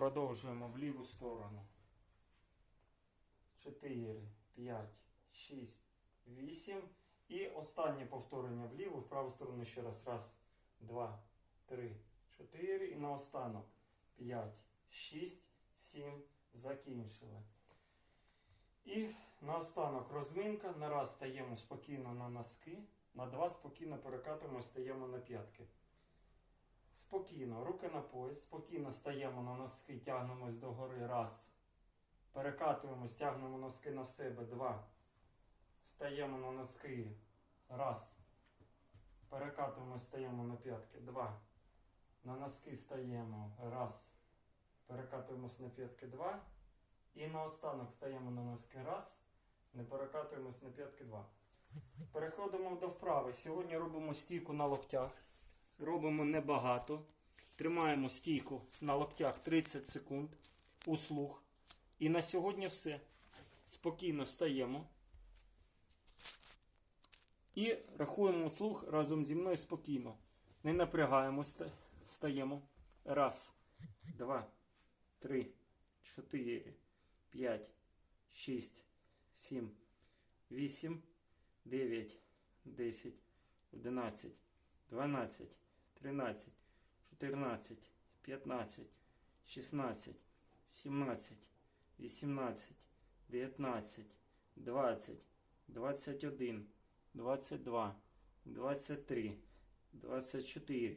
Продовжуємо в ліву сторону. 4, 5, 6, 8. І останнє повторення вліву, в праву сторону ще раз. Раз, два, три, чотири. І наостанок. 5, 6, 7. Закінчили. І наостанок розминка. На раз стаємо спокійно на носки. На два спокійно перекатуємо, стаємо на п'ятки. Спокійно, руки на пояс, спокійно стаємо на носки, тягнемось догори. Раз. Перекатуємось, тягнемо носки на себе. Два. Стаємо на носки. Раз. Перекатуємось, стаємо на п'ятки. Два. На носки стаємо. Раз. Перекатуємось на п'ятки. Два. І наостанок стаємо на носки. Раз. Не перекатуємось на п'ятки. Два. Переходимо до вправи. Сьогодні робимо стійку на локтях. Робимо небагато. Тримаємо стійку на локтях 30 секунд у слух. І на сьогодні все. Спокійно встаємо. І рахуємо у слух разом зі мною спокійно. Не напрягаємо, ста- встаємо. Раз, два, три, чотири, п'ять, шість, сім, вісім, дев'ять, десять, одинадцять. 12, 13, 14, 15, 16, 17, 18, 19, 20, 21, 22, 23, 24,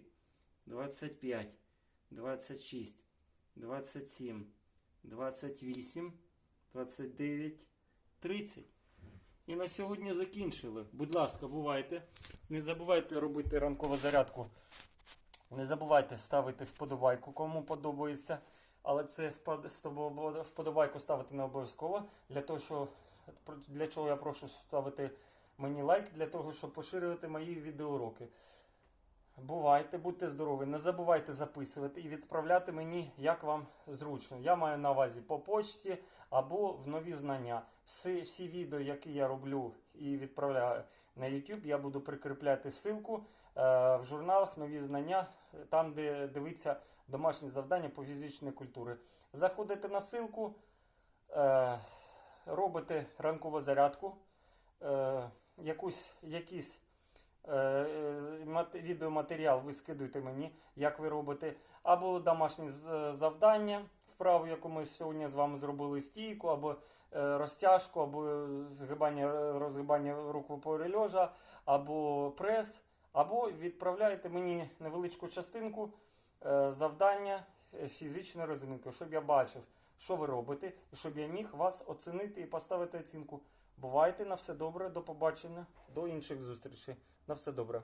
25, 26, 27, 28, 29, 30. І на сьогодні закінчили. Будь ласка, бувайте. Не забувайте робити ранкову зарядку. Не забувайте ставити вподобайку, кому подобається. Але це вподобайку ставити не обов'язково. Для того, що, для чого я прошу ставити мені лайк, для того, щоб поширювати мої відеоуроки. Бувайте, будьте здорові, не забувайте записувати і відправляти мені, як вам зручно. Я маю на увазі по почті або в нові знання. Всі, всі відео, які я роблю і відправляю на YouTube, я буду прикріпляти ссылку е, в журналах Нові знання, там, де дивиться домашні завдання по фізичній культурі. Заходите на ссылку, е, робите ранкову зарядку, е, якусь, якісь відеоматеріал ви скидуєте мені, як ви робите, або домашні завдання, вправу, яку ми сьогодні з вами зробили стійку, або е, розтяжку, або згибання, розгибання рук в опорі льожа, або прес, або відправляєте мені невеличку частинку е, завдання е, фізичної розминки, щоб я бачив, що ви робите, щоб я міг вас оцінити і поставити оцінку. Бувайте на все добре, до побачення, до інших зустрічей. На все добре.